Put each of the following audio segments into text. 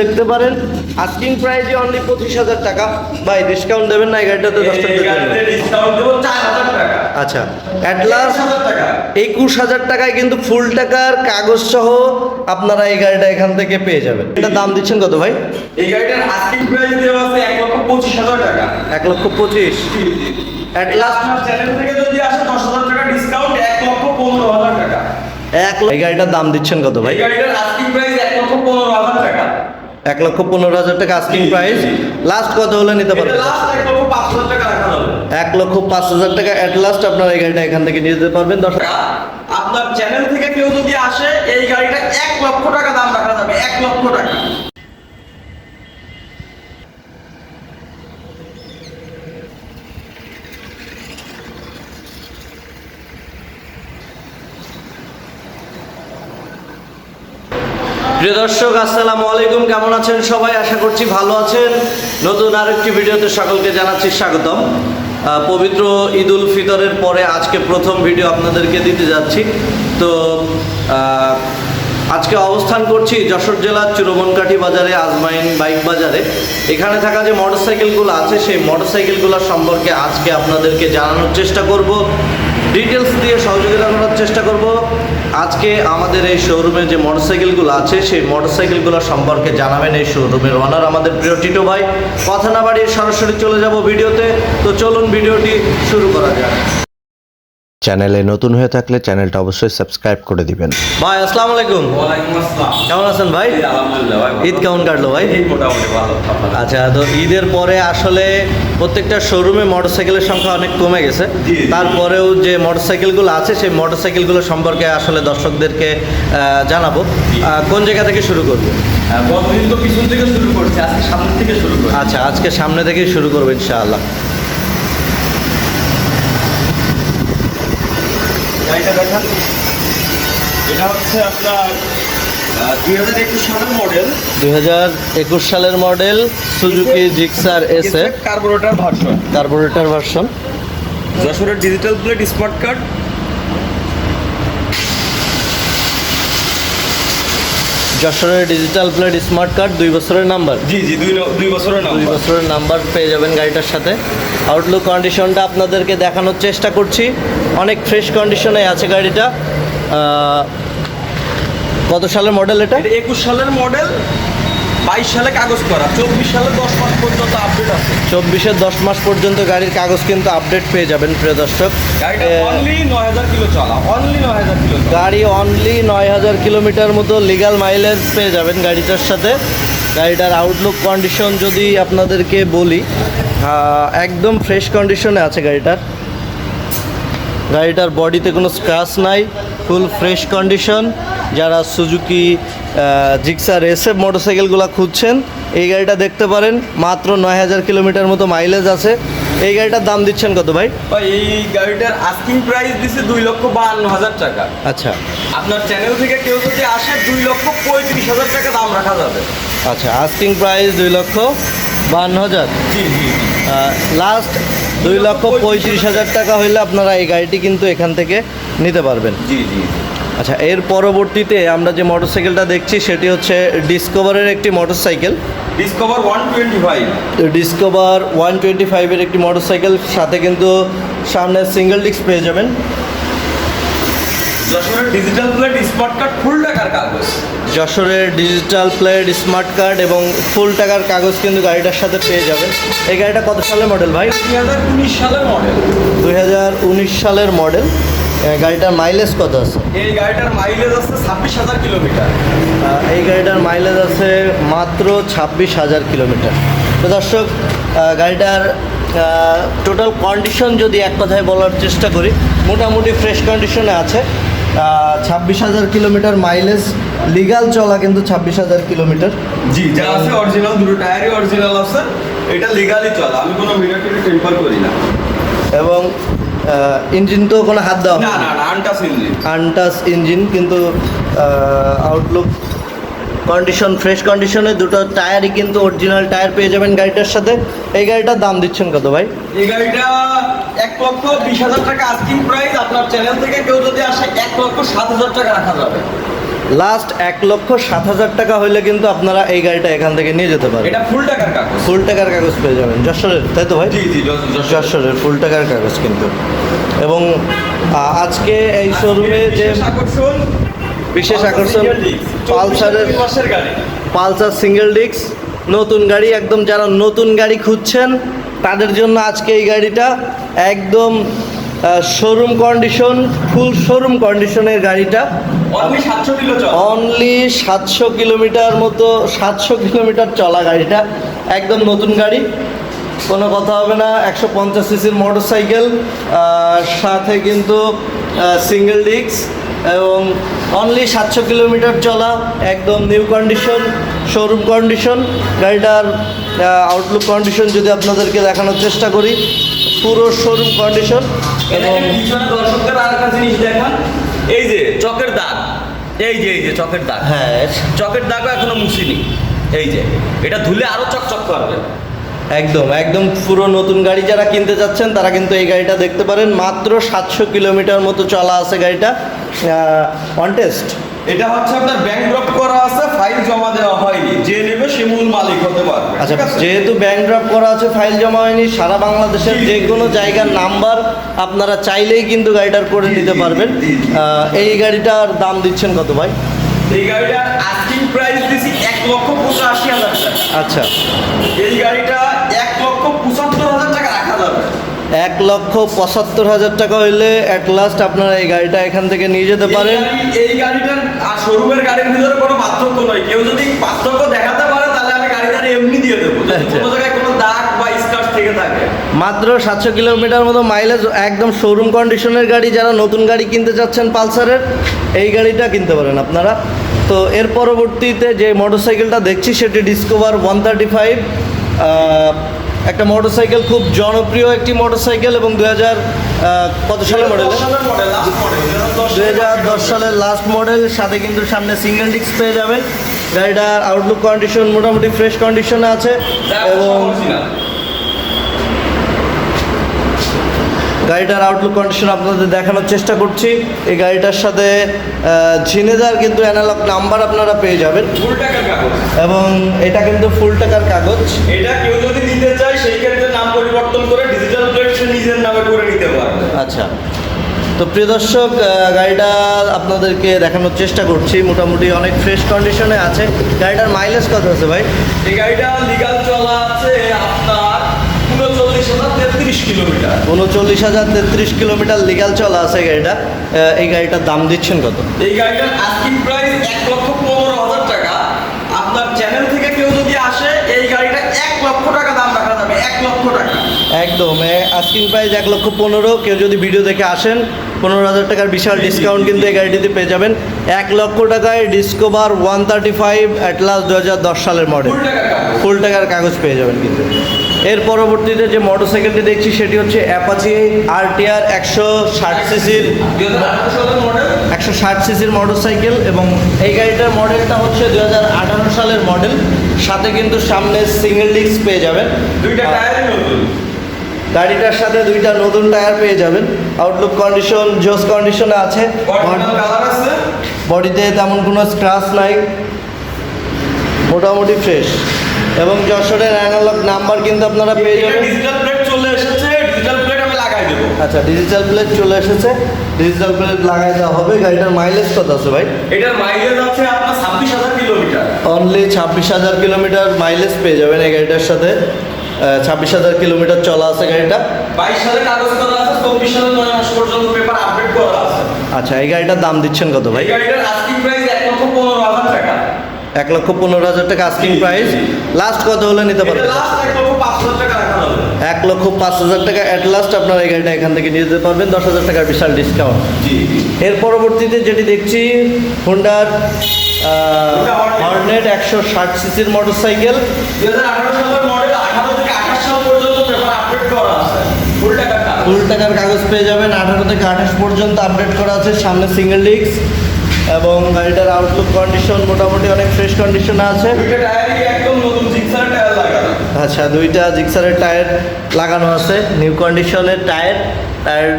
দেখতে পারেন। আস্কিং প্রাইসে অনলি পঁচিশ হাজার টাকা। ভাই ডিসকাউন্ট দেবেন না এই গাড়িটাতে দশ টাকা আচ্ছা অ্যাটলাস একুশ হাজার টাকায় কিন্তু ফুল টাকার কাগজ সহ আপনারা এই গাড়িটা এখান থেকে পেয়ে যাবেন। এটা দাম দিচ্ছেন কত ভাই? এই গাড়িটার আস্কিং প্রাইস দেওয়া আছে এক লক্ষ পঁচিশ হাজার টাকা। এক লক্ষ পঁচিশ। অ্যাটলাস চ্যানেল থেকে যদি আসে দশ হাজার টাকা ডিসকাউন্ট এক লক্ষ পনেরো হাজার টাকা। এক এই গাড়িটার দাম দিচ্ছেন কত ভাই? গাড়িটার আস্কিং প্রাইস এক লক্ষ পনেরো হাজার টাকা। এক লক্ষ পনেরো হাজার টাকা আস্কিং প্রাইস লাস্ট কত হলে নিতে পারবে? পারবেন এক লক্ষ পাঁচ হাজার টাকা অ্যাট লাস্ট আপনার এই গাড়িটা এখান থেকে নিয়ে যেতে পারবেন। দশ। আপনার চ্যানেল থেকে কেউ যদি আসে এই গাড়িটা এক লক্ষ টাকা দাম রাখা যাবে। এক লক্ষ টাকা। প্রিয় দর্শক, আসসালামু আলাইকুম। কেমন আছেন সবাই? আশা করছি ভালো আছেন। নতুন আরেকটি ভিডিওতে সকলকে জানাচ্ছি স্বাগতম। পবিত্র ঈদ উল ফিতরের পরে আজকে প্রথম ভিডিও আপনাদেরকে দিতে যাচ্ছি। তো আজকে অবস্থান করছি যশোর জেলার চুরমনকাঠি বাজারে, আজমাইন বাইক বাজারে। এখানে থাকা যে মোটরসাইকেলগুলো আছে, সেই মোটরসাইকেলগুলো সম্পর্কে আজকে আপনাদেরকে জানানোর চেষ্টা করব। ডিটেলস দিয়ে সহযোগিতা করার চেষ্টা করব। আজকে আমাদের এই শোরুমে যে মোটরসাইকেলগুলো আছে, সেই মোটরসাইকেলগুলো সম্পর্কে জানাবেন এই শোরুমের ওনার আমাদের প্রিয় টিটো ভাই। কথা না বাড়িয়ে সরাসরি চলে যাব ভিডিওতে। তো চলুন ভিডিওটি শুরু করা যাক। চ্যানেলে নতুন হয়ে থাকলে চ্যানেলটা অবশ্যই সাবস্ক্রাইব করে দিবেন। ভাই আসসালামু আলাইকুম। কেমন আছেন ভাই? আলহামদুলিল্লাহ ভাই ঈদ কেমন কাটলো ভাই? মোটামুটি ভালো আচ্ছা তো ঈদের পরে আসলে প্রত্যেকটা শোরুমে মোটরসাইকেলের সংখ্যা অনেক কমে গেছে। তারপরেও যে মোটরসাইকেলগুলো আছে সেই মোটরসাইকেলগুলো সম্পর্কে আসলে দর্শকদেরকে আহ, জানাব। কোন জায়গা থেকে শুরু করব? হ্যাঁ, গতদিন তো পিছন থেকে শুরু করছি আজকে সামনে থেকে শুরু করছি আচ্ছা আজকে সামনে থেকেই শুরু করব ইনশাআল্লাহ। গাড়িটা দেখান। এটা হচ্ছে আপনার একুশ সালের মডেল দুই হাজার একুশ সালের model Suzuki Gixxer S A. Carburettor version carburettor version যশোরের ডিজিটাল প্লেট স্মার্ট কার্ড যশোরের ডিজিটাল প্লেট স্মার্ট কার্ড দুই বছরের নাম্বার জি জি দুই দুই বছরের নাম্বার দুই বছরের নাম্বার পেয়ে যাবেন গাড়িটার সাথে। আউটলুক কন্ডিশনটা আপনাদেরকে দেখানোর চেষ্টা করছি। অনেক ফ্রেশ কন্ডিশনে আছে গাড়িটা। কত সালের মডেল এটা? একুশ সালের মডেল বাইশ সালে কাগজ করা চব্বিশ সালে দশ মাস পর্যন্ত আপডেট আছে। চব্বিশের দশ মাস পর্যন্ত গাড়ির কাগজ কিন্তু আপডেট পেয়ে যাবেন প্রিয় দর্শক। অনলি নয় হাজার কিলো চলা অনলি নয় হাজার কিলো গাড়ি অনলি নয় হাজার কিলোমিটার মতো লিগাল মাইলেজ পেয়ে যাবেন গাড়িটার সাথে। গাড়িটার আউটলুক কন্ডিশন যদি আপনাদেরকে বলি একদম ফ্রেশ কন্ডিশনে আছে গাড়িটার। গাড়িটার বডিতে কোনো স্ক্র্যাচ নাই। ফুল ফ্রেশ কন্ডিশন যারা সুজুকি জিক্সার এসএফ মোটরসাইকেলগুলো খুঁজছেন এই গাড়িটা দেখতে পারেন মাত্র নয় হাজার কিলোমিটার মতো মাইলেজ আছে। এই গাড়িটার দাম দিচ্ছেন কত ভাই? এই গাড়িটার আস্কিং প্রাইস দিছে দুই লক্ষ বাহান্ন হাজার টাকা। আচ্ছা। আপনার চ্যানেল থেকে কেউ যদি আসে দুই লক্ষ পঁয়ত্রিশ হাজার টাকা দাম রাখা যাবে। আচ্ছা আস্কিং প্রাইস দুই লক্ষ বাহান্ন হাজার। জি জি লাস্ট দুই লক্ষ পঁয়ত্রিশ হাজার টাকা হইলে আপনারা এই গাড়িটি কিন্তু এখান থেকে নিতে পারবেন। জি জি আচ্ছা এর পরবর্তীতে আমরা যে মোটর সাইকেলটা দেখছি সেটি হচ্ছে ডিসকভারের একটি motorcycle. Discover one twenty five. Discover one twenty ফাইভের একটি মোটর সাইকেল সাথে কিন্তু সামনে সিঙ্গেল ডিস্ক পেয়ে যাবেন। যশোরের digital plate smart card full টাকার কাগজ। যশোরের ডিজিটাল প্লেট স্মার্ট কার্ড এবং ফুল টাকার কাগজ কিন্তু গাড়িটার সাথে পেয়ে যাবেন। এই গাড়িটা কত সালের মডেল ভাই? দুই হাজার উনিশ সালের মডেল দুই হাজার উনিশ সালের মডেল গাড়িটার মাইলেজ কত আছে? এই গাড়িটার মাইলেজ আছে ছাব্বিশ হাজার কিলোমিটার। এই গাড়িটার মাইলেজ আছে মাত্র ছাব্বিশ হাজার কিলোমিটার। তো দর্শক গাড়িটার টোটাল কন্ডিশন যদি এক কথায় বলার চেষ্টা করি মোটামুটি ফ্রেশ কন্ডিশনে আছে। ছাব্বিশ হাজার কিলোমিটার মাইলেজ লিগাল চলা কিন্তু ছাব্বিশ হাজার কিলোমিটার। জি যা আছে অরিজিনাল দুটো টায়ারই অরিজিনাল আছে এটা লিগালি চলা। আমি কোনো মিটার টেম্পার করি না। এবং ইঞ্জিন তো কোনো হাত দেওয়া না আনটাস ইঞ্জিন আনটাস ইঞ্জিন কিন্তু আউটলুক কন্ডিশন ফ্রেশ কন্ডিশনে দুটো টায়ারই কিন্তু অরিজিনাল টায়ার পেয়ে যাবেন গাড়িটার সাথে। এই গাড়িটার দাম দিচ্ছেন কত ভাই? এই গাড়িটা এক লক্ষ বিশ হাজার টাকা আস্কিং প্রাইস আপনার চ্যানেল থেকে কেউ যদি আসে এক লক্ষ সাত হাজার টাকা রাখা যাবে। লাস্ট এক লক্ষ সাত হাজার টাকা হইলে কিন্তু আপনারা এই গাড়িটা এখান থেকে নিয়ে যেতে পারেন। এটা ফুল টাকার কাগজ। ফুল টাকার কাগজ পেয়ে যাবেন। যশোরের তাই তো ভাই? জি জি যশোরের। ফুল টাকার কাগজ কিন্তু। এবং আজকে এই শোরুমে যে বিশেষ আকর্ষণ পালসারের 24 মাসের গাড়ি পালসার সিঙ্গেল ডিস্ক নতুন গাড়ি একদম যারা নতুন গাড়ি খুঁজছেন তাদের জন্য আজকে এই গাড়িটা একদম শোরুম কন্ডিশন ফুল শোরুম কন্ডিশনের গাড়িটা। অনলি সাতশো অনলি সাতশো কিলোমিটার মতো সাতশো কিলোমিটার চলা গাড়িটা। একদম নতুন গাড়ি। কোনো কথা হবে না একশো পঞ্চাশ সিসির মোটর সাইকেল সাথে কিন্তু সিঙ্গেল ডিস্ক এবং অনলি সাতশো কিলোমিটার চলা একদম নিউ কন্ডিশন শোরুম কন্ডিশন গাড়িটার আউটলুক কন্ডিশন যদি আপনাদেরকে দেখানোর চেষ্টা করি পুরো শোরুম কন্ডিশন এবং এবং পিছনে দর্শকদের আর একটা জিনিস দেখান। এই যে চকের দাগ এই যে এই যে চকের দাগ। হ্যাঁ। চকের দাগও এখনও মুছিনি। এই যে এটা ধুলে আরও চকচক করবে। একদম একদম পুরো নতুন গাড়ি যারা কিনতে যাচ্ছেন তারা কিন্তু এই গাড়িটা দেখতে পারেন। মাত্র সাতশো কিলোমিটার মতো চলা আছে গাড়িটা। অন টেস্ট এটা হচ্ছে আপনার ব্যাংক ড্রপ করা আছে ফাইল জমা দেওয়া হয়নি। যে নেবে সে মূল মালিক হতে পারবে আচ্ছা যেহেতু ব্যাংক ড্রপ করা আছে ফাইল জমা হয়নি সারা বাংলাদেশের যে কোনো জায়গার নাম্বার আপনারা চাইলেই কিন্তু গাড়িটার করে নিতে পারবেন। এই গাড়িটার দাম দিচ্ছেন কত ভাই? এই গাড়িটার আস্কিং প্রাইস দিছি এক লক্ষ পঁচাশি হাজার টাকা। আচ্ছা। এই গাড়িটা এক লক্ষ পঁচাত্তর হাজার টাকা হইলে অ্যাট লাস্ট আপনারা এই গাড়িটা এখান থেকে নিয়ে যেতে পারেন। এই গাড়ি- গাড়িটার আর শোরুমের গাড়ির ভিতরে কোনো পার্থক্য নয়। কেউ যদি পার্থক্য দেখাতে পারে তাহলে আমি গাড়িটা এমনি দিয়ে দেবো। আচ্ছা। কোনো জায়গায় কোনো দাগ বা স্কার্চ থেকে থাকে। মাত্র সাতশো কিলোমিটার মতো মাইলেজ একদম শোরুম কন্ডিশনের গাড়ি যারা নতুন গাড়ি কিনতে চাচ্ছেন পালসারের এই গাড়িটা কিনতে পারেন আপনারা। তো এর পরবর্তীতে যে মোটরসাইকেলটা দেখছি সেটি ডিসকভার ওয়ান থার্টি ফাইভ একটা মোটরসাইকেল খুব জনপ্রিয় একটি মোটরসাইকেল এবং দু হাজার কত সালের মডেল দু হাজার দশ সালের লাস্ট মডেল সাথে কিন্তু সামনে সিঙ্গেল ডিস্ক পেয়ে যাবেন। গাড়িটার আউটলুক কন্ডিশন মোটামুটি ফ্রেশ কন্ডিশনে আছে এবং গাড়িটার আউটলুক কন্ডিশন আপনাদের দেখানোর চেষ্টা করছি। এই গাড়িটার সাথে ঝিনেদার কিন্তু অ্যানালগ নাম্বার আপনারা পেয়ে যাবেন। ফুল টাকার কাগজ। এবং এটা কিন্তু ফুল টাকার কাগজ। এটা কেউ যদি নিতে চায় সেই ক্ষেত্রে নাম পরিবর্তন করে ডিজিটাল প্লেট সে নিজের নামে করে নিতে পারবে। আচ্ছা। তো প্রিয় দর্শক গাড়িটা আপনাদেরকে দেখানোর চেষ্টা করছি। মোটামুটি অনেক ফ্রেশ কন্ডিশনে আছে। গাড়িটার মাইলেজ কত আছে ভাই? এই গাড়িটা লিগাল চলা আছে আপনার উনচল্লিশ হাজার তেত্রিশ কিলোমিটার উনচল্লিশ হাজার তেত্রিশ কিলোমিটার লিগাল চলা আছে গাড়িটা। এই গাড়িটার দাম দিচ্ছেন কত? এই গাড়িটার আস্কিং প্রাইস এক লক্ষ পনেরো হাজার টাকা। আপনার চ্যানেল থেকে কেউ যদি আসে এই গাড়িটা এক লক্ষ টাকা দাম রাখা যাবে এক লক্ষ টাকা। একদম আস্কিং প্রাইস এক লক্ষ পনেরো। কেউ যদি ভিডিও দেখে আসেন পনেরো হাজার টাকার বিশাল ডিসকাউন্ট কিন্তু এই গাড়িটিতে পেয়ে যাবেন। এক লক্ষ টাকায় Discover one thirty five Atlas দু হাজার দশ সালের মডেল ফুল টাকার কাগজ। ফুল টাকার কাগজ পেয়ে যাবেন কিন্তু। এর পরবর্তীতে যে মোটরসাইকেলটি দেখছি সেটি হচ্ছে অ্যাপাচি আরটিআর একশো ষাট সিসির একশো ষাট সিসির মোটরসাইকেল এবং এই গাড়িটার মডেলটা হচ্ছে দু হাজার আঠারো সালের মডেল সাথে কিন্তু সামনে সিঙ্গেল ডিস্ক পেয়ে যাবেন। দুইটা গাড়িটার সাথে দুইটা নতুন টায়ার পেয়ে যাবেন। আউটলুক কন্ডিশন জোস কন্ডিশনে আছে। আছে? বডিতে তেমন কোনো স্ক্রাচ নাই। মোটামুটি ফ্রেশ এবং যশোরের অ্যানালগ নাম্বার কিন্তু আপনারা পেয়ে যাবেন। ডিজিটাল প্লেট চলে এসেছে ডিজিটাল প্লেট আমি লাগাই দেবো। আচ্ছা ডিজিটাল প্লেট চলে এসেছে ডিজিটাল প্লেট লাগাই দেওয়া হবে। গাড়িটার মাইলেজ কত আছে ভাই? এটার মাইলেজ আছে আপনার ছাব্বিশ হাজার কিলোমিটার। অনলি ছাব্বিশ হাজার কিলোমিটার মাইলেজ পেয়ে যাবেন এই গাড়িটার সাথে। ছাব্বিশ হাজার কিলোমিটার চলা আছে গাড়িটা। বাইশ সালে কাগজ করা আছে চব্বিশ সালে নয় মাস পর্যন্ত পেপার আপডেট করা আছে। আচ্ছা এই গাড়িটার দাম দিচ্ছেন কত ভাই? এই গাড়িটার আস্কিং প্রাইস এক লক্ষ পনেরো হাজার এক লক্ষ পনেরো হাজার টাকা আস্কিং প্রাইস লাস্ট কত হলে নিতে পারবেন এক লক্ষ পাঁচ হাজার টাকা অ্যাট লাস্ট আপনারা এই গাড়িটা এখান থেকে নিয়ে যেতে পারবেন। দশ হাজার টাকার বিশাল ডিসকাউন্ট এর পরবর্তীতে যেটি দেখছি হোন্ডার হর্নেট একশো ষাট সিসির মোটর সাইকেল ফুল টাকার কাগজ। পেয়ে যাবেন। আঠারো থেকে আঠাশ পর্যন্ত আপডেট করা আছে। সামনে সিঙ্গেল ডিস্ক এবং গাড়িটার আউটলুক কন্ডিশন মোটামুটি অনেক ফ্রেশ কন্ডিশনে আছে। আচ্ছা দুইটা জিক্সারের টায়ার লাগানো আছে। নিউ কন্ডিশনের টায়ার টায়ার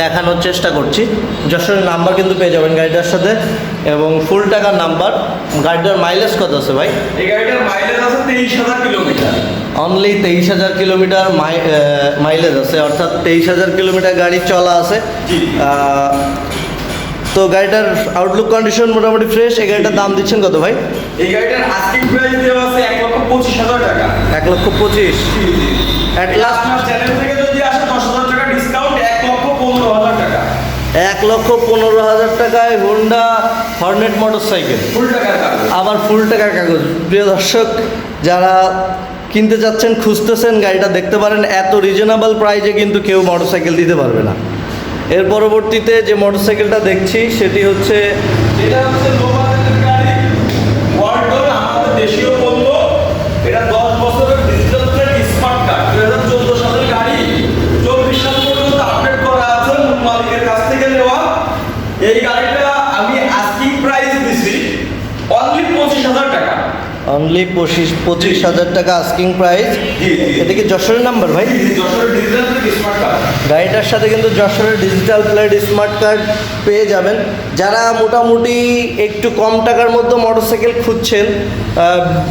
দেখানোর চেষ্টা করছি। যশোরের নাম্বার কিন্তু পেয়ে যাবেন গাড়িটার সাথে। এবং ফুল টাকার নাম্বার গাড়িটার মাইলেজ কত আছে ভাই? এই গাড়িটার মাইলেজ আছে তেইশ হাজার কিলোমিটার। অনলি তেইশ হাজার কিলোমিটার মাইলেজ আছে। অর্থাৎ তেইশ হাজার কিলোমিটার গাড়ি চলা আছে। তো গাড়িটার আউটলুক কন্ডিশন মোটামুটি ফ্রেশ এই গাড়িটার দাম দিচ্ছেন কত ভাই? এই গাড়িটার আস্কিং প্রাইস দেওয়া আছে এক লক্ষ পঁচিশ হাজার টাকা। এক লক্ষ পঁচিশ? At লাস্ট আপনার চ্যানেল থেকে যদি আসে দশ হাজার টাকা ডিসকাউন্ট এক লক্ষ পনেরো হাজার টাকা। এক লক্ষ পনেরো হাজার টাকায় Honda Hornet motor cycle full টাকার কাগজ। আবার ফুল টাকার কাগজ। প্রিয় দর্শক যারা কিনতে যাচ্ছেন খুঁজতেছেন গাড়িটা দেখতে পারেন এত রিজনেবল প্রাইজে কিন্তু কেউ মোটরসাইকেল দিতে পারবে না। এর পরবর্তীতে যে মোটরসাইকেলটা দেখছি সেটি হচ্ছে এটা হচ্ছে লো বাজেটের গাড়ি ওয়ার্ল্ডর আমাদের দেশীয় পণ্য এটা দশ বছরের ডিজিটাল প্লেট স্মার্ট কার্ড দুই হাজার চোদ্দ সালের গাড়ি চব্বিশ সাল পর্যন্ত আপডেট করা আছে মূল মালিকের কাছ থেকে নেওয়া এই গাড়িটা আমি আস্কিং প্রাইস দিছি অনলি পঁচিশ হাজার টাকা অনলি পঁচিশ পঁচিশ হাজার টাকা আস্কিং প্রাইস। এটা কি যশোরের নাম্বার ভাই? গাড়িটার সাথে কিন্তু যশোরের ডিজিটাল প্লেট স্মার্ট কার্ড পেয়ে যাবেন। যারা মোটামুটি একটু কম টাকার মধ্যে মোটরসাইকেল খুঁজছেন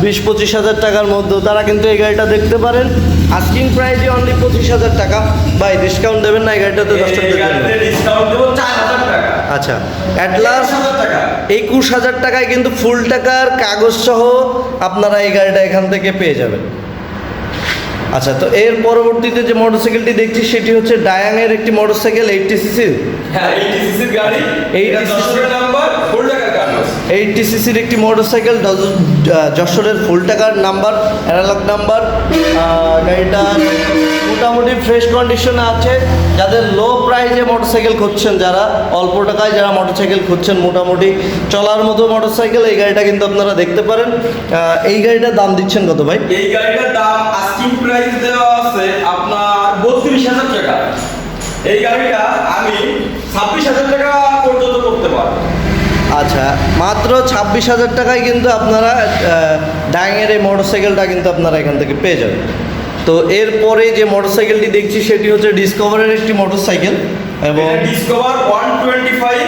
বিশ পঁচিশ হাজার টাকার মধ্যে তারা কিন্তু এই গাড়িটা দেখতে পারেন। আস্কিং প্রাইসে অনলি পঁচিশ হাজার টাকা। ভাই ডিসকাউন্ট দেবেন না এই গাড়িটাতে দশ টাকা আচ্ছা অ্যাটলাস লাস্ট একুশ হাজার টাকায় কিন্তু ফুল টাকার কাগজ সহ আপনারা এই গাড়িটা এখান থেকে পেয়ে যাবেন। আচ্ছা তো এর পরবর্তীতে যে মোটরসাইকেলটি দেখছি সেটি হচ্ছে ডায়াংয়ের একটি মোটরসাইকেল এইটটি সিসির হ্যাঁ এই সিসির গাড়ি। এই 80 যশোরের নাম্বার ফুল টাকার কাগজ এইটটি সিসির একটি মোটরসাইকেল যশোরের ফুল টাকার নাম্বার, অ্যানালগ নাম্বার। গাড়িটা মোটামুটি ফ্রেশ কন্ডিশনে আছে। যাদের লো প্রাইজে মোটরসাইকেল খুঁজছেন, যারা অল্প টাকায় যারা মোটরসাইকেল খুঁজছেন, মোটামুটি চলার মতো মোটরসাইকেল, এই গাড়িটা কিন্তু আপনারা দেখতে পারেন। এই গাড়িটার দাম দিচ্ছেন কত ভাই? এই গাড়িটার দাম আস্কিং প্রাইস দেওয়া আছে আপনার বত্রিশ হাজার টাকা। এই গাড়িটা আমি ছাব্বিশ হাজার টাকা পর্যন্ত করতে পারব। আচ্ছা মাত্র ছাব্বিশ হাজার টাকায় কিন্তু আপনারা ডাইংয়ের এই মোটরসাইকেলটা কিন্তু আপনারা এখান থেকে পেয়ে যাবেন। তো এরপরে যে মোটরসাইকেলটি দেখছি সেটি হচ্ছে ডিসকভারের একটি মোটরসাইকেল এবং Discover one twenty five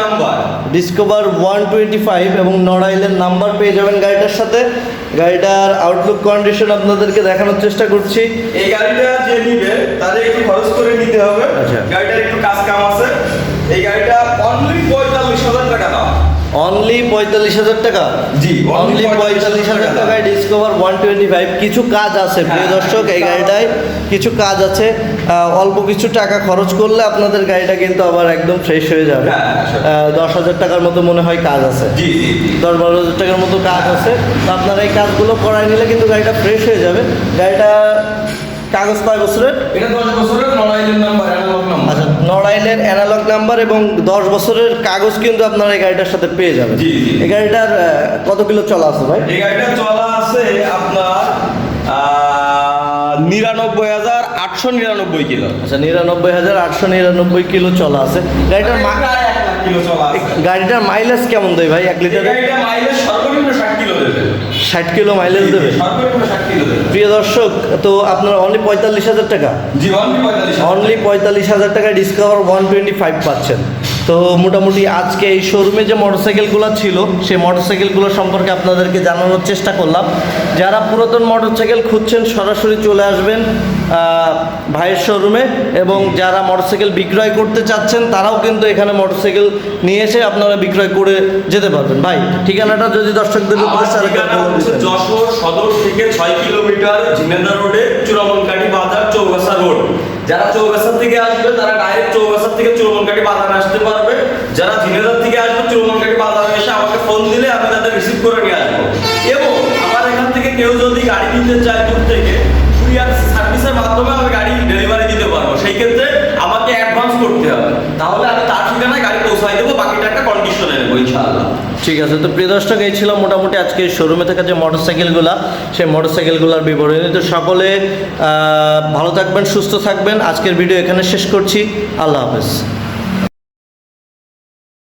number Discover one twenty five এবং নড়াইলের নাম্বার পেয়ে যাবেন গাড়িটার সাথে। গাড়িটার আউটলুক কন্ডিশন আপনাদেরকে দেখানোর চেষ্টা করছি। এই গাড়িটা যে নিবে তাদের একটু খরচ করে নিতে হবে। আচ্ছা। গাড়িটার একটু কাজ কাম আছে। এই গাড়িটা অনলি দাম অনলি পঁয়তাল্লিশ হাজার টাকা? জি, অনলি পঁয়তাল্লিশ হাজার টাকায় ডিসকভার ওয়ান টোয়েন্টি ফাইভ কিছু কাজ আছে প্রিয় হ্যাঁ, দর্শক এই গাড়িটায় কিছু কাজ আছে। অল্প কিছু টাকা খরচ করলে আপনাদের গাড়িটা কিন্তু আবার একদম ফ্রেশ হয়ে যাবে। হ্যাঁ। আহ, দশ হাজার টাকার মতো মনে হয় কাজ আছে। জি জি জি। দশ বারো হাজার টাকার মতো কাজ আছে। তো আপনারা এই কাজগুলো করাই নিলে কিন্তু গাড়িটা ফ্রেশ হয়ে যাবে। গাড়িটা কাগজ কয় বছরের? এটা দশ বছরের নাম্বার অ্যানালগ নাম্বার। আচ্ছা নড়াইলের অ্যানালগ নাম্বার এবং দশ বছরের কাগজ কিন্তু আপনারা এই গাড়িটার সাথে পেয়ে যাবেন। এই গাড়িটার কত কিলো চলা আছে ভাই? এই গাড়িটা চলা আছে আপনার নিরানব্বই হাজার আটশো নিরানব্বই কিলো। আচ্ছা নিরানব্বই হাজার আটশো নিরানব্বই কিলো চলা আছে। গাড়িটার গাড়িটার মাইলেজ কেমন দেয় ভাই এক লিটারে? গাড়িটা মাইলেজ ষাট কিলো মাইলেজ দেবে। প্রিয় দর্শক তো আপনার অনলি পঁয়তাল্লিশ হাজার টাকা? জি অনলি পঁয়তাল্লিশ হাজার। টাকা। ডিসকাভার ওয়ান টোয়েন্টি ফাইভ পাচ্ছেন। তো মোটামুটি আজকে এই শোরুমে যে মোটরসাইকেলগুলো ছিল সেই মোটরসাইকেলগুলো সম্পর্কে আপনাদেরকে জানানোর চেষ্টা করলাম। যারা পুরাতন মোটরসাইকেল খুঁজছেন সরাসরি চলে আসবেন। ভাইয়ের শোরুমে এবং যারা মোটরসাইকেল বিক্রয় করতে চাচ্ছেন তারাও কিন্তু এখানে মোটরসাইকেল নিয়ে এসে আপনারা বিক্রয় করে যেতে পারবেন। ভাই ঠিকানাটা যদি দর্শকদের। যশোর সদর থেকে ছয় কিলোমিটার ঝিনেদা রোডে চুরামনকাটি বাজার চৌগাছা রোড। যারা চৌগাছা থেকে আসবে তারা ডাইরেক্ট চৌগাছা থেকে চুরামনকাটি বাজার আসতে পারবে। যারা ঝিনেদার থেকে আসবে চুরামনকাটি বাজারে এসে আমাকে ফোন দিলে আমি তাদের রিসিভ করে নিয়ে আসব। এবং আমার এখান থেকে কেউ যদি গাড়ি নিতে চায় দূর থেকে ঠিক আছে, তো প্রিয় দর্শক, এই ছিল মোটামুটি আজকে শোরুমে থাকা যে মোটরসাইকেলগুলো, সেই মোটরসাইকেলগুলোর বিবরণী। তো সকলে ভালো থাকবেন, সুস্থ থাকবেন। আজকের ভিডিও এখানে শেষ করছি। আল্লাহ হাফেজ।